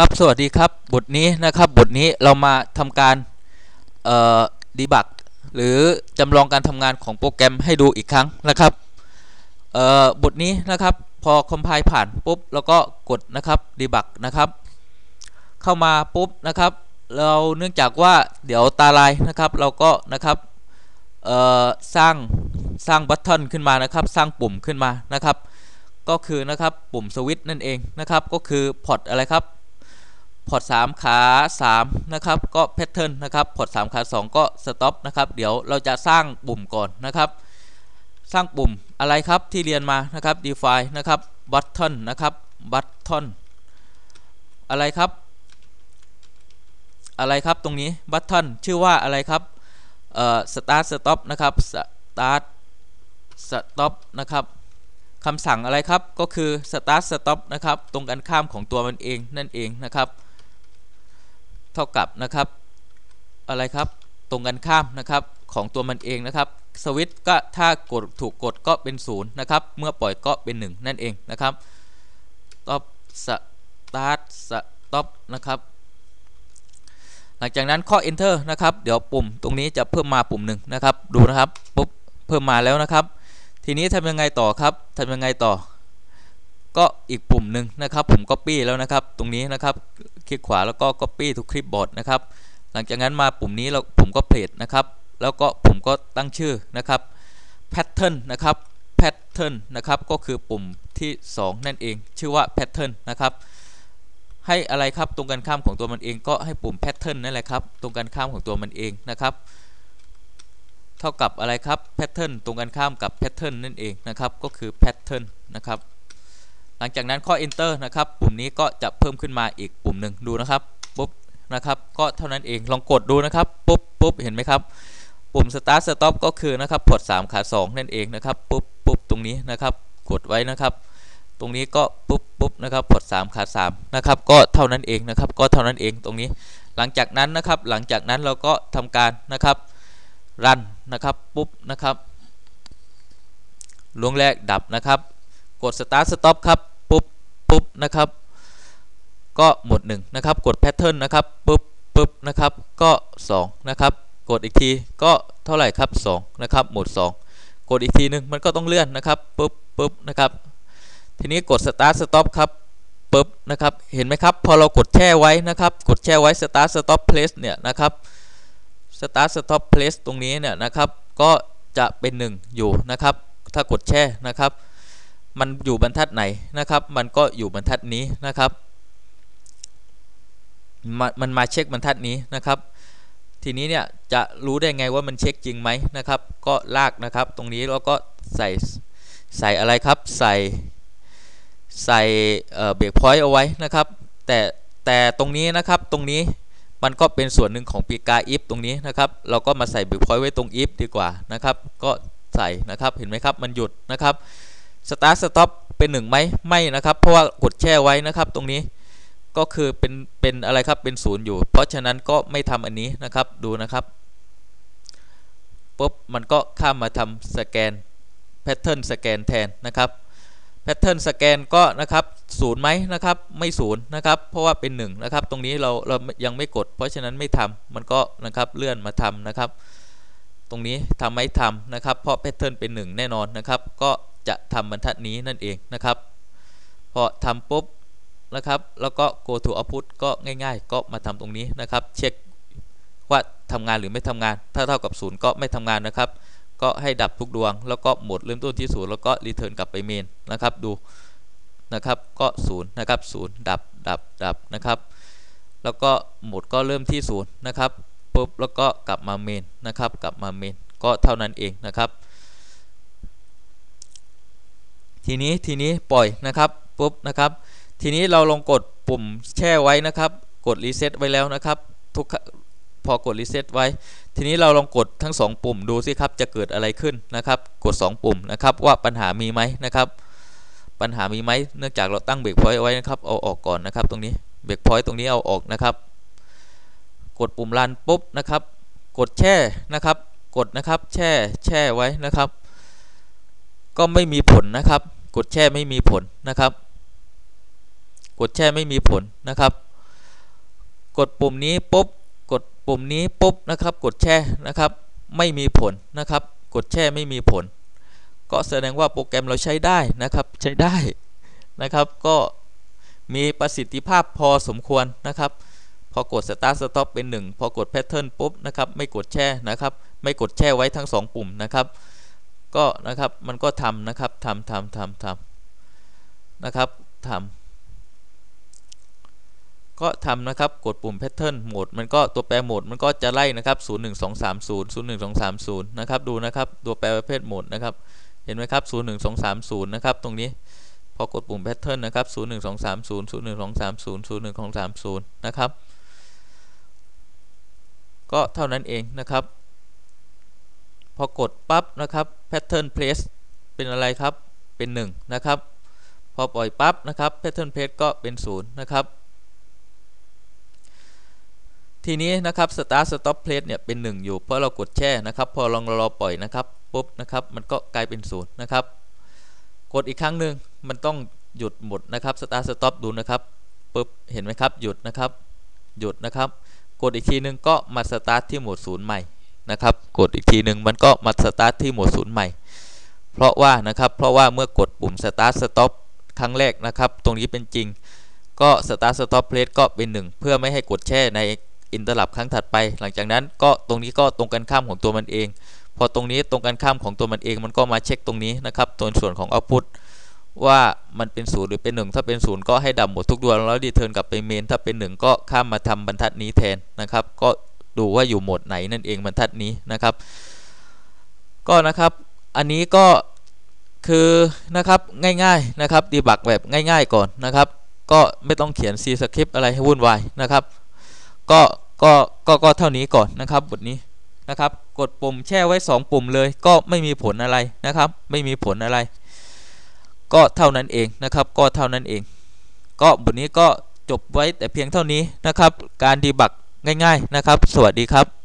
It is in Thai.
ครับสวัสดีครับบทนี้นะครับบทนี้เรามาทำการดีบักหรือจำลองการทำงานของโปรแกรมให้ดูอีกครั้งนะครับบทนี้นะครับพอคอมไพล์ผ่านปุ๊บแล้วก็กดนะครับดีบักนะครับ เข้ามาปุ๊บนะครับ เราเนื่องจากว่าเดี๋ยวตาลายนะครับ เราก็นะครับสร้างสร้างบัตเทอนขึ้นมานะครับ สร้างปุ่มขึ้นมานะครับ ก็คือนะครับปุ่มสวิตช์นั่นเองนะครับ ก็คือพอร์ตอะไรครับ พอร์ต3ขา3นะครับก็แพทเทิร์นนะครับพอร์ต3ขา 2 ก็สต็อปนะครับเดี๋ยวเราจะสร้างปุ่มก่อนนะครับ สร้างปุ่มอะไรครับที่เรียนมานะครับ define นะครับ button นะครับ button อะไรครับ อะไรครับตรงนี้ button ชื่อว่าอะไรครับเอ่อ start stop นะครับ start stop นะครับคำสั่งอะไรครับก็คือ start stop นะครับตรงกันข้ามของตัวมันเองนั่นเองนะครับ เท่ากับนะครับ อะไรครับตรงกันข้ามนะครับของตัวมันเองนะครับสวิตช์ก็ถ้ากดถูกกดก็เป็น0นะครับเมื่อปล่อยก็เป็น 1 นั่นเองนะครับ stop start stop นะครับหลังจากนั้นข้อ enter นะครับเดี๋ยวปุ่มตรงนี้จะเพิ่มมาปุ่มหนึ่งนะครับดูนะครับปุ๊บเพิ่มมาแล้วนะครับ ทีนี้ทำยังไงต่อครับทำยังไงต่อ ก็อีกปุ่มหนึ่งนะครับผม Copy แล้วนะครับตรงนี้นะครับ คลิกขวาแล้วก็ Copy to Clipboard นะครับ หลังจากนั้นมาปุ่มนี้เราผมก็เพจนะครับ แล้วก็ผมก็ตั้งชื่อนะครับ Pattern นะครับ Pattern นะครับ ก็คือปุ่มที่ 2 นั่นเอง ชื่อว่า Pattern นะครับ ให้อะไรครับ ตรงกันข้ามของตัวมันเองก็ให้ปุ่ม Pattern นั่นแหละครับ ตรงกันข้ามของตัวมันเองนะครับ เท่ากับอะไรครับ Pattern ตรงกันข้ามกับ Pattern นั่นเองนะครับ ก็คือ Pattern นะครับ หลังจากนั้นข้อ enter นะครับ ปุ่มนี้ก็จะเพิ่มขึ้นมาอีกปุ่มหนึ่งดูนะครับปุ๊บนะครับ ก็เท่านั้นเองลองกดดูนะครับปุ๊บปุ๊บเห็นไหมครับ ปุ่ม start stop ก็คือนะครับพอร์ต3ขา2นั่นเองนะครับปุ๊บปุ๊บตรงนี้นะครับกดไว้นะครับ ตรงนี้ก็ปุ๊บปุ๊บนะครับพอร์ต3ขา3นะครับก็เท่านั้นเองนะครับ ก็เท่านั้นเองตรงนี้ หลังจากนั้นนะครับ หลังจากนั้นเราก็ทำการนะครับรันนะครับปุ๊บนะครับลวงแรกดับนะครับ กด start stop ครับปุ๊บปุ๊บนะครับ ก็หมด1นะครับ กด pattern นะครับปุ๊บปุ๊บนะครับ ก็ 2 นะครับ กดอีกทีก็เท่าไหร่ครับ 2 นะครับ หมด 2 กดอีกทีนึงมันก็ต้องเลื่อนนะครับปุ๊บปุ๊บนะครับ ทีนี้กด start stop ครับปุ๊บนะครับ เห็นไหมครับ พอเรากดแช่ไว้นะครับ กดแช่ไว้ start stop place เนี่ยนะครับ start stop place ตรงนี้เนี่ยนะครับ ก็จะเป็น 1 อยู่นะครับ ถ้ากดแช่นะครับ มันอยู่บรรทัดไหนนะครับ มันก็อยู่บรรทัดนี้นะครับ มันมาเช็คบรรทัดนี้นะครับ ทีนี้เนี่ยจะรู้ได้ไงว่ามันเช็คจริงไหมนะครับ ก็ลากนะครับตรงนี้แล้วก็ใส่ใส่อะไรครับ ใส่ใส่เบรกพอยต์เอาไว้นะครับ แต่แต่ตรงนี้นะครับตรงนี้มันก็เป็นส่วนหนึ่งของปีกา if ตรงนี้นะครับ เราก็มาใส่เบรกพอยต์ไว้ตรง if ดีกว่านะครับ ก็ใส่นะครับเห็นไหมครับ มันหยุดนะครับ start stop เป็นหนึ่งไหมไม่นะครับเพราะว่ากดแช่ไว้นะครับตรงนี้ก็คือเป็นเป็นอะไรครับเป็นศูนย์อยู่ เพราะฉะนั้นก็ไม่ทำอันนี้นะครับดูนะครับปุ๊บมันก็ข้ามมาทำสแกนแพทเทิร์นสแกนแทนนะครับแพทเทิร์นสแกนก็นะครับศูนย์ไหมนะครับไม่ศูนย์นะครับเพราะว่าเป็น1นะครับตรงนี้เราเรายังไม่กด เพราะฉะนั้นไม่ทำมันก็นะครับเลื่อนมาทำนะครับ ตรงนี้ทำไม่ทำนะครับ เพราะแพทเทิร์นเป็น 1 แน่นอนนะครับ ก็ จะทำบรรทัดนี้นั่นเองนะครับ พอทำปุ๊บนะครับ แล้วก็ go to output ก็ง่ายๆ ก็มาทำตรงนี้นะครับ เช็คว่าทำงานหรือไม่ทำงาน ถ้าเท่ากับ0ก็ไม่ทำงานนะครับ ก็ให้ดับทุกดวง แล้วก็หมดเริ่มต้นที่0แล้วก็ return กลับไปเมนนะครับ ดูนะครับ ก็0นะครับ0ดับดับดับนะครับ แล้วก็หมดก็เริ่มที่0นะครับปุ๊บแล้วก็กลับมาเมนนะครับ กลับมาเมนก็เท่านั้นเองนะครับ ทีนี้ทีนี้ปล่อยนะครับปุ๊บนะครับ ทีนี้เราลองกดปุ่มแช่ไว้นะครับ กดรีเซ็ตไว้แล้วนะครับ ทุกพอกดรีเซ็ตไว้ ทีนี้เราลองกดทั้ง 2 ปุ่มดูสิครับจะเกิดอะไรขึ้นนะครับ กด 2 ปุ่มนะครับว่าปัญหามีไหมนะครับ ปัญหามีไหมเนื่องจากเราตั้งเบรกพอยต์ไว้นะครับเอาออกก่อนนะครับตรงนี้เบรกพอยต์ตรงนี้เอาออกนะครับ กดปุ่มรันปุ๊บนะครับ กดแช่นะครับ กดนะครับแช่แช่ไว้นะครับ ก็ไม่มีผลนะครับ กดแช่ไม่มีผลนะครับ กดแช่ไม่มีผลนะครับ กดปุ่มนี้ปุ๊บกดปุ่มนี้ปุ๊บนะครับ กดแช่นะครับ ไม่มีผลนะครับ กดแช่ไม่มีผล ก็แสดงว่าโปรแกรมเราใช้ได้นะครับใช้ได้นะครับ ก็มีประสิทธิภาพพอสมควรนะครับ พอกด start stop เป็น 1 พอกด pattern ปุ๊บนะครับ ไม่กดแช่นะครับ ไม่กดแช่ไว้ทั้ง 2 ปุ่มนะครับ ก็นะครับมันก็ทำนะครับทำทำทำทำนะครับทำก็ทำนะครับกดปุ่ม pattern โหมดมันก็ตัวแปรโหมดมันก็จะไล่นะครับ 0 1 2 3 0 0 1 2 3 0 นะครับดูนะครับตัวแปรประเภทโหมดนะครับเห็นไหมครับ 0 1 2 3 0 นะครับตรงนี้พอกดปุ่ม pattern นะครับ 0 1 2 3 0 0 1 2 3 0 0 1 2 3 0 นะครับ ก็เท่านั้นเองนะครับ พอกดปั๊บนะครับ pattern place เป็นอะไรครับ เป็น 1 นะครับ พอปล่อยปั๊บนะครับ pattern place ก็เป็น 0 นะครับ ทีนี้นะครับ start stop place เนี่ยเป็น 1 อยู่ เพราะเรากดแช่นะครับ พอลองรอปล่อยนะครับปุ๊บนะครับ มันก็กลายเป็น 0 นะครับ กดอีกครั้งหนึ่งมันต้องหยุดหมดนะครับ start stop ดูนะครับปุ๊บเห็นไหมครับ หยุดนะครับ หยุดนะครับ กดอีกทีนึงก็มาสตาร์ทที่โหมดศูนย์ใหม่ นะครับ กดอีกทีหนึ่งมันก็มาสตาร์ทที่โหมดศูนย์ใหม่ เพราะว่านะครับเพราะว่าเมื่อกดปุ่ม start stop ครั้งแรกนะครับ ตรงนี้เป็นจริง ก็ start stop place ก็เป็น 1 เพื่อไม่ให้กดแช่ในอินเตอร์ลับครั้งถัดไป หลังจากนั้นก็ตรงนี้ก็ตรงกันข้ามของตัวมันเอง พอตรงนี้ตรงกันข้ามของตัวมันเอง มันก็มาเช็คตรงนี้นะครับตัวส่วนของ output ว่ามันเป็นศูนย์หรือเป็น1ถ้าเป็นศูนย์ก็ให้ดับหมดทุกดวงแล้วรีเทิร์นกลับไปเมนถ้าเป็น 1 ก็ข้ามมาทำบรรทัดนี้แทนนะครับ ก็ ดูว่าอยู่โหมดไหนนั่นเองบรรทัดนี้นะครับ ก็นะครับอันนี้ก็คือนะครับง่ายๆนะครับดีบักแบบง่าย ๆก่อนนะครับ ก็ไม่ต้องเขียน C script อะไรให้วุ่นวายนะครับก็ก็ก็ก็เท่านี้ก่อนนะครับบทนี้นะครับ กดปุ่มแช่ไว้ 2 ปุ่มเลย ก็ไม่มีผลอะไรนะครับ ไม่มีผลอะไร ก็เท่านั้นเองนะครับ ก็เท่านั้นเอง ก็บทนี้ก็จบไว้แต่เพียงเท่านี้นะครับ การดีบัก ง่าย ๆนะครับ สวัสดีครับ